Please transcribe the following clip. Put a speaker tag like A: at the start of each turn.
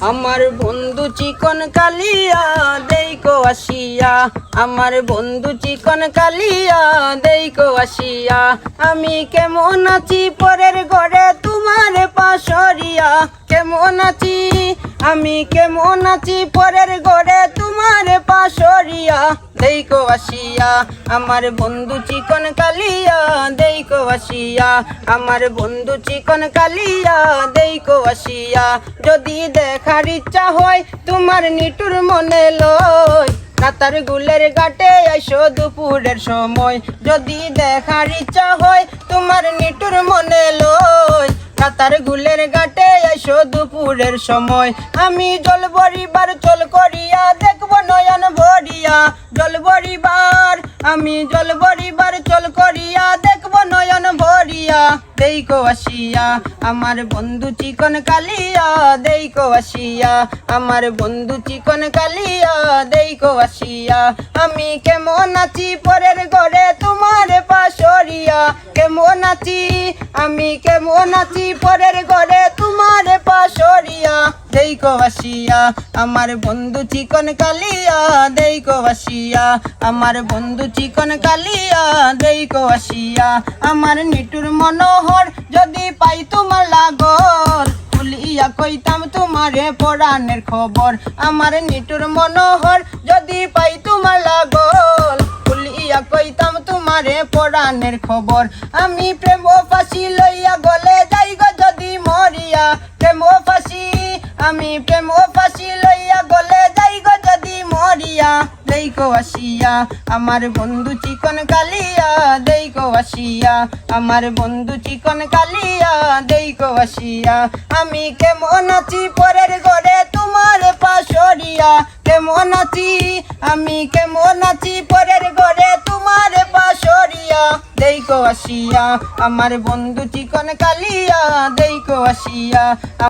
A: আমার বন্ধু চিকন কালিয়া, দেইকো আসিয়া। আমার বন্ধু চিকন কালিয়া, দেইকো আসিয়া। আমি কেমন আছি পরের ঘরে তোমার পাশরিয়া কেমন আছি? আমি কেমন আছি পরের ঘরে তোমার পাশরিয়া দেইকো আসিয়া, আমার বন্ধু চিকন কালিয়া দেইকো আসিয়া, আমার বন্ধু চিকন কালিয়া দেইকো আসিয়া। যদি দেখার ইচ্ছা হয়, তোমার নিটুর মনে লয় রাতার গুলের গাটে আইসো দুপুরের সময়। যদি দেখার ইচ্ছা হয়, তোমার নিটুর মনে লয় রাতার গুলের গাটে এসো দুপুরের সময়। আমি জল বরিবার চল করিয়া দেখব নয়ন ভরিয়া। জল বরিবার আমি জল বরিবার চল করিয়া দেখব নয়ন ভরিয়া। দেইকো আসিয়া, আমার বন্ধু চিকন কালিয়া দেইকো আসিয়া, আমার বন্ধু চিকন কালিয়া দেইকো আসিয়া। আমি কেমন আছি পরের ঘরে তোমার পাশরিয়া কেমন আছি? আমি কেমন আছি? পরের ঘরে তোমার পাশরিয়া। দেইকো আসিয়া, আমার বন্ধু চিকন কালিয়া। দেইকো আসিয়া, আমার বন্ধু চিকন কালিয়া। দেইকো আসিয়া, আমার নিটুর মনোহর যদি পাই তোমার লাগর। খুলিয়া কইতাম তোমারে পরাণের খবর। আমার নিটুর মনোহর যদি পাই তোমার লাগল খুলিয়া তোমারে পরাণের খবর। আমি প্রেম ফাঁসি লইয়া গলে যাই গো যদি মরিয়া। প্রেম ফাঁসি, আমি প্রেম ফাঁসি লইয়া গলে যাই গো যদি মরিয়া। দেইকো আসিয়া, আমার বন্ধু চিকন কালিয়া। দেইকো আসিয়া, আমার বন্ধু চিকন কালিয়া। দেইকো আসিয়া, আমি কেমন আছি পরের ঘরে তোমার পাশরিয়া। কেমন আছি, আমি কেমন আছি পরের আসিয়া আমার বন্ধু চিকন কালিয়া দেইকো আসিয়া।